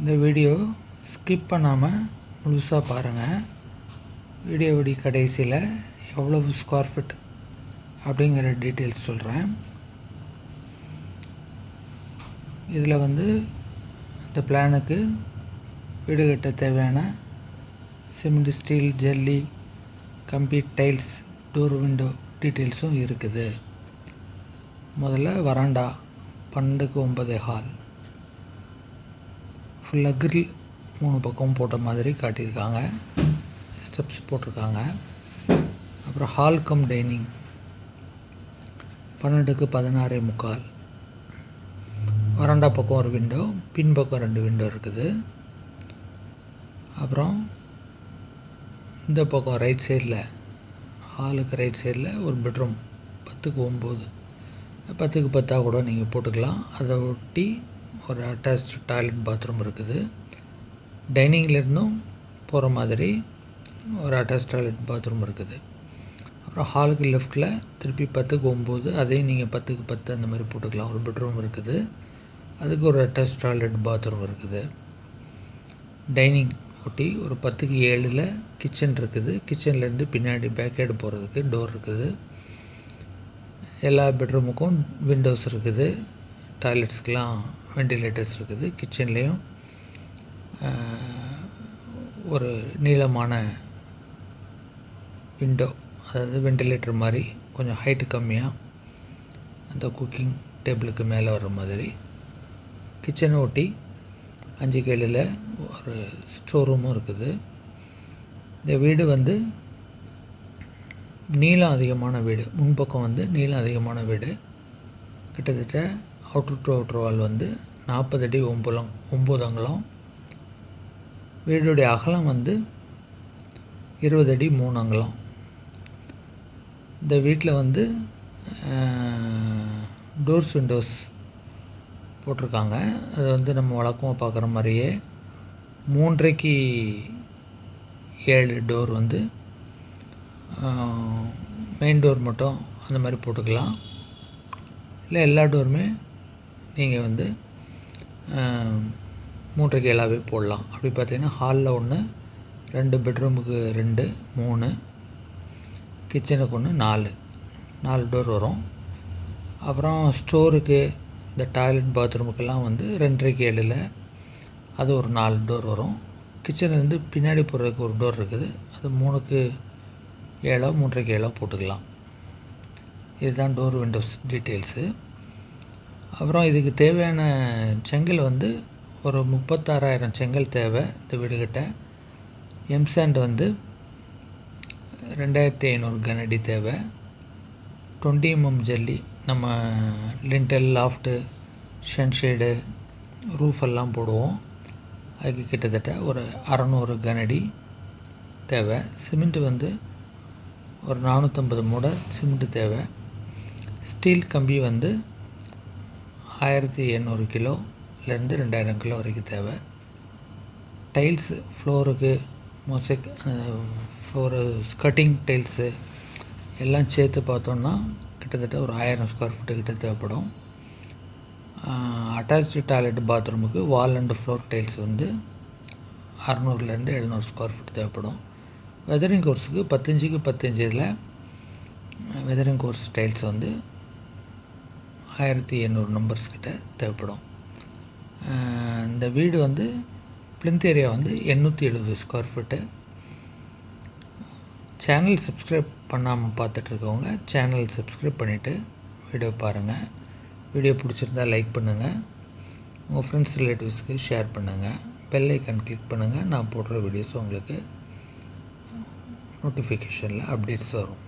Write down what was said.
இந்த video skip பண்ணாமல் முழுசாக பாருங்கள் வீடியோவுடைய கடைசியில் எவ்வளவு ஸ்கொயர் ஃபிட் அப்படிங்கிற டீட்டெயில்ஸ் சொல்கிறேன் இதில் வந்து இந்த பிளானுக்கு வீடு கட்ட தேவையான சிமெண்ட் ஸ்டீல் ஜல்லி கம்பி டைல்ஸ் டோர் விண்டோ டீட்டெயில்ஸும் இருக்குது. முதல்ல வராண்டா பன்னெண்டுக்கு ஒன்பதே ஹால் ஃபுல்லாக கிரில் மூணு பக்கம் போட்ட மாதிரி காட்டியிருக்காங்க. ஸ்டெப்ஸ் போட்டிருக்காங்க. அப்புறம் ஹால் கம் டைனிங் பன்னெண்டுக்கு பதினாறே முக்கால். வராண்டா பக்கம் ஒரு விண்டோ பின்பக்கம் ரெண்டு விண்டோ இருக்குது. அப்புறம் இந்த பக்கம் ரைட் சைடில் ஹாலுக்கு ரைட் சைடில் ஒரு பெட்ரூம் பத்துக்கு ஒம்பது. பத்துக்கு பத்தாக கூட நீங்கள் போட்டுக்கலாம். அதை ஒட்டி ஒரு அட்டாச் டாய்லெட் பாத்ரூம் இருக்குது. டைனிங்லேருந்தும் போகிற மாதிரி ஒரு அட்டாச் டாய்லெட் பாத்ரூம் இருக்குது. அப்புறம் ஹாலுக்கு லெஃப்ட்டில் திருப்பி பத்துக்கு ஒம்பது அதையும் நீங்கள் பத்துக்கு பத்து அந்த மாதிரி போட்டுக்கலாம். ஒரு பெட்ரூம் இருக்குது. அதுக்கு ஒரு அட்டாச் டாய்லெட் பாத்ரூம் இருக்குது. டைனிங் ஒட்டி ஒரு பத்துக்கு ஏழில் கிச்சன் இருக்குது. கிச்சன்லேருந்து பின்னாடி பேக்கேடு போகிறதுக்கு டோர் இருக்குது. எல்லா பெட்ரூமுக்கும் விண்டோஸ் இருக்குது. டாய்லெட்ஸ்க்கெலாம் வெண்டிலேட்டர்ஸ் இருக்குது கிச்சன்லேயும் ஒரு நீளமான விண்டோ அதாவது வெண்டிலேட்டர் மாதிரி கொஞ்சம் ஹைட்டு கம்மியாக அந்த குக்கிங் டேபிளுக்கு மேலே வர்ற மாதிரி. கிச்சனை ஒட்டி அஞ்சு கேளில் ஒரு ஸ்டோர் ரூமும் இருக்குது. இந்த வீடு வந்து நீளம் அதிகமான வீடு முன்பக்கம் வந்து நீளம் அதிகமான வீடு. கிட்டத்தட்ட அவுட்ரு டு அவுட்டர் வால் வந்து நாற்பது அடி ஒம்பலம் ஒம்பது அங்கலம். வீடுடைய அகலம் வந்து இருபது அடி மூணு அங்கலம். இந்த வீட்டில் வந்து டோர்ஸ் விண்டோஸ் போட்டிருக்காங்க. அது வந்து நம்ம வழக்கமாக பார்க்குற மாதிரியே மூன்றைக்கு ஏழு டோர் வந்து மெயின் டோர் மட்டும் அந்த மாதிரி போட்டுக்கலாம். இல்லை எல்லா டோருமே நீங்கள் வந்து மூன்றைக்கு ஏழாவே போடலாம். அப்படி பார்த்தீங்கன்னா ஹாலில் ஒன்று ரெண்டு பெட்ரூமுக்கு ரெண்டு மூணு கிச்சனுக்கு ஒன்று நாலு. நாலு டோர் வரும். அப்புறம் ஸ்டோருக்கு இந்த டாய்லெட் பாத்ரூமுக்கெல்லாம் வந்து ரெண்டரைக்கு ஏழில் அது ஒரு நாலு டோர் வரும். கிச்சன்லேருந்து பின்னாடி போடுறதுக்கு ஒரு டோர் இருக்குது. அது மூணுக்கு ஏழோ மூன்றரைக்கு ஏழோ போட்டுக்கலாம். இதுதான் டோர் விண்டோஸ் டீட்டெயில்ஸு அப்புறம் இதுக்கு தேவையான செங்கல் வந்து ஒரு முப்பத்தாறாயிரம் செங்கல் தேவை இந்த வீடுகிட்ட. எம்சாண்ட் வந்து ரெண்டாயிரத்தி ஐநூறு கனடி தேவை. டுவெண்ட்டி எம்எம் ஜல்லி நம்ம லிண்டல் லாஃப்ட்டு ஷன்ஷேடு ரூஃப் எல்லாம் போடுவோம். அதுக்கு கிட்டத்தட்ட ஒரு அறநூறு கனடி தேவை. சிமெண்ட்டு வந்து ஒரு நானூற்றம்பது மூடை சிமெண்ட்டு தேவை. ஸ்டீல் கம்பி வந்து ஆயிரத்தி எண்ணூறு கிலோலேருந்து ரெண்டாயிரம் கிலோ வரைக்கும் தேவை. டைல்ஸு ஃப்ளோருக்கு மொசைக் ஃப்ளோரு ஸ்கட்டிங் டைல்ஸு எல்லாம் சேர்த்து பார்த்தோன்னா கிட்டத்தட்ட ஒரு ஆயிரம் ஸ்கொயர் ஃபீட்டு கிட்ட தேவைப்படும். அட்டாச்சு டாய்லெட் பாத்ரூமுக்கு வால் அண்டு ஃப்ளோர் டைல்ஸ் வந்து அறநூறுலேருந்து எழுநூறு ஸ்கொயர் ஃபீட் தேவைப்படும். வெதரிங் கோர்ஸுக்கு பத்தஞ்சுக்கு பத்தஞ்சு இதில் வெதரிங் கோர்ஸ் டைல்ஸ் வந்து ஆயிரத்தி எண்ணூறு நம்பர்ஸ் கிட்ட தேவைப்படும். இந்த வீடு வந்து பிளிந்த் ஏரியா வந்து எண்ணூற்றி எழுபது ஸ்கொயர் ஃபீட்டு சேனல் சப்ஸ்கிரைப் பண்ணாமல் பார்த்துட்ருக்கவங்க சேனல் சப்ஸ்கிரைப் பண்ணிவிட்டு வீடியோ பாருங்கள் வீடியோ பிடிச்சிருந்தா லைக் பண்ணுங்கள் உங்கள் ஃப்ரெண்ட்ஸ் ரிலேட்டிவ்ஸ்க்கு ஷேர் பண்ணுங்கள் பெல் ஐக்கான் கிளிக் பண்ணுங்கள் நான் போடுற வீடியோஸ் உங்களுக்கு நோட்டிஃபிகேஷனில் அப்டேட்ஸ் வரும்.